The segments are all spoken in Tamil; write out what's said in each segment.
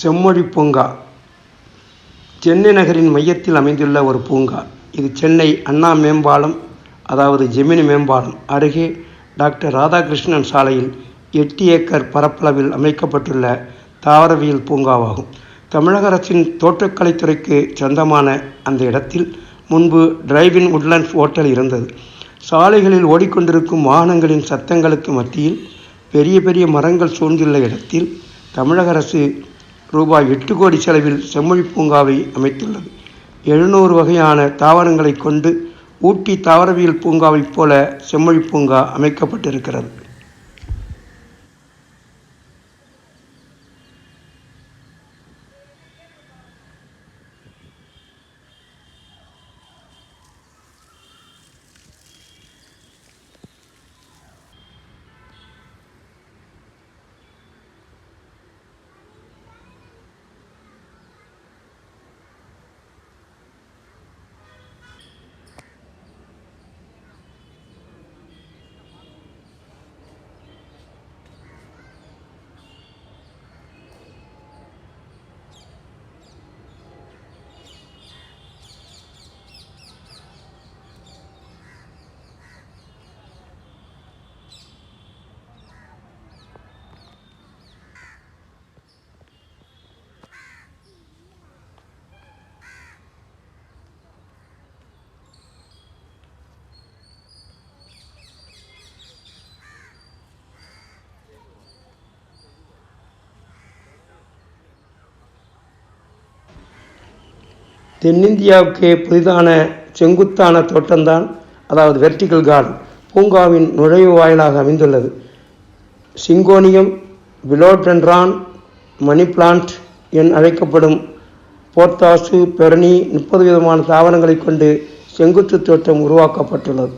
செம்மொழி பூங்கா. சென்னை நகரின் மையத்தில் அமைந்துள்ள ஒரு பூங்கா. இது சென்னை அண்ணா மேம்பாலம் அதாவது ஜெமினி மேம்பாலம் அருகே டாக்டர் ராதாகிருஷ்ணன் சாலையில் எட்டு ஏக்கர் பரப்பளவில் அமைக்கப்பட்டுள்ள தாவரவியல் பூங்காவாகும். தமிழக அரசின் தோட்டக்கலைத்துறைக்கு சொந்தமான அந்த இடத்தில் முன்பு டிரைவின் உட்லண்ட்ஸ் ஹோட்டல் இருந்தது. சாலைகளில் ஓடிக்கொண்டிருக்கும் வாகனங்களின் சத்தங்களுக்கு மத்தியில் பெரிய பெரிய மரங்கள் சூழ்ந்துள்ள இடத்தில் தமிழக அரசு ரூபாய் எட்டு கோடி செலவில் செம்மொழி பூங்காவை அமைத்துள்ளது. எழுநூறு வகையான தாவரங்களை கொண்டு ஊட்டி தாவரவியல் பூங்காவைப் போல செம்மொழி பூங்கா அமைக்கப்பட்டிருக்கிறது. தென்னிந்தியாவுக்கே புதிதான செங்குத்தான தோட்டம்தான் அதாவது வெர்டிகல் கார்டன் பூங்காவின் நுழைவு வாயிலாக அமைந்துள்ளது. சிங்கோனியம் விலோடென்ட்ரான் மணி பிளான்ட் என் அழைக்கப்படும் போர்த்தாசு பெரணி முப்பது விதமான தாவரங்களைக் கொண்டு செங்குத்து தோட்டம் உருவாக்கப்பட்டுள்ளது.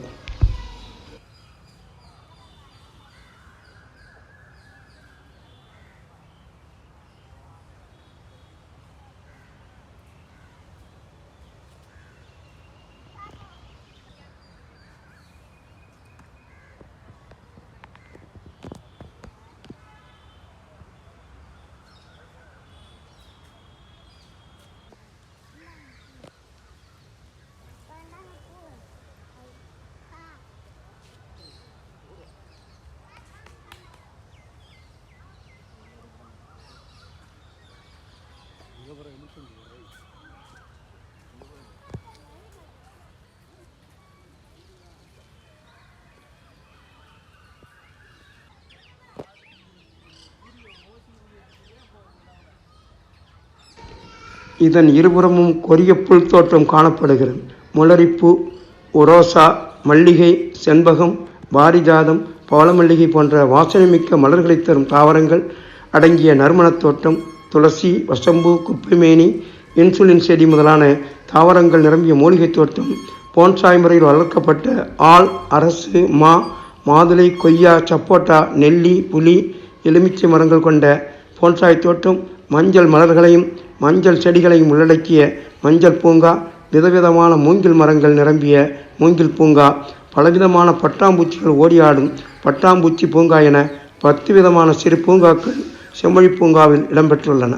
இதன் இருபுறமும் கொரிய புல் தோற்றம் காணப்படுகிறது. முளரிப்பூ உரோசா மல்லிகை செண்பகம் பாரிஜாதம் பவளமல்லிகை போன்ற வாசனைமிக்க மலர்களை தரும் தாவரங்கள் அடங்கிய நறுமணத் தோட்டம் துளசி வசம்பு குப்பைமேனி இன்சுலின் செடி முதலான தாவரங்கள் நிரம்பிய மூலிகை தோட்டம் போன்சாய் முறையில் வளர்க்கப்பட்ட ஆள் அரசு மா மாதுளை கொய்யா சப்போட்டா நெல்லி புலி எலுமிச்சை மரங்கள் கொண்ட போன்சாய் தோட்டம் மஞ்சள் மலர்களையும் மஞ்சள் செடிகளையும் உள்ளடக்கிய மஞ்சள் பூங்கா விதவிதமான மூங்கில் மரங்கள் நிரம்பிய மூங்கில் பூங்கா பலவிதமான பட்டாம்பூச்சிகள் ஓடியாடும் பட்டாம்பூச்சி பூங்கா என பத்து விதமான சிறு பூங்காக்கள் செம்மொழி பூங்காவில் இடம்பெற்றுள்ளன.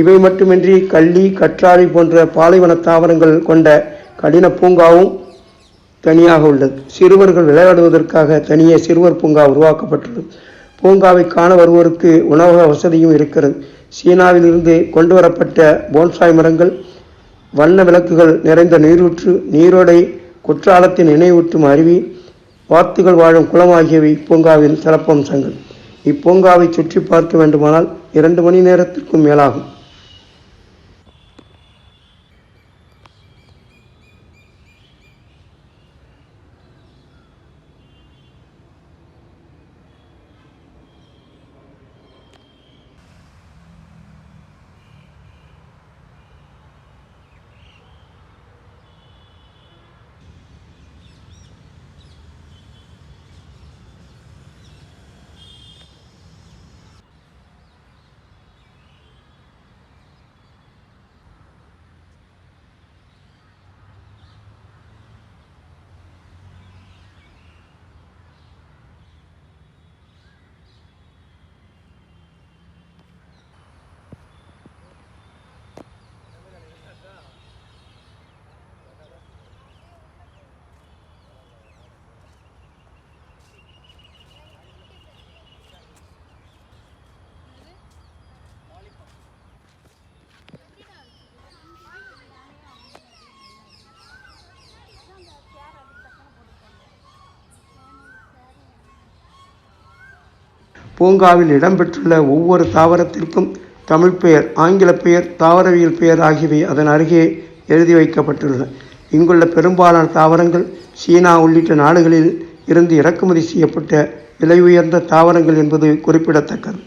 இவை மட்டுமின்றி கள்ளி கற்றாழை போன்ற பாலைவன தாவரங்கள் கொண்ட கடின பூங்காவும் தனியாக உள்ளது. சிறுவர்கள் விளையாடுவதற்காக தனியே சிறுவர் பூங்கா உருவாக்கப்பட்டுள்ளது. பூங்காவை காண வருவோருக்கு உணவக வசதியும் இருக்கிறது. சீனாவிலிருந்து கொண்டு வரப்பட்ட போன்சாய் மரங்கள் வண்ண விளக்குகள் நிறைந்த நீரூற்று நீரோடை குற்றாலத்தின் நினைவூட்டும் அருவி வாத்துகள் வாழும் குளம் ஆகியவை இப்பூங்காவின் சிறப்பம்சங்கள். இப்பூங்காவை சுற்றி பார்க்க வேண்டுமானால் இரண்டு மணி நேரத்திற்கும் மேலாகும். பூங்காவில் இடம்பெற்றுள்ள ஒவ்வொரு தாவரத்திற்கும் தமிழ் பெயர் ஆங்கில பெயர் தாவரவியல் பெயர் ஆகியவை அதன் அருகே எழுதி வைக்கப்பட்டுள்ளன. இங்குள்ள பெரும்பாலான தாவரங்கள் சீனா உள்ளிட்ட நாடுகளில் இருந்து இறக்குமதி செய்யப்பட்ட விலை உயர்ந்த தாவரங்கள் என்பது குறிப்பிடத்தக்கது.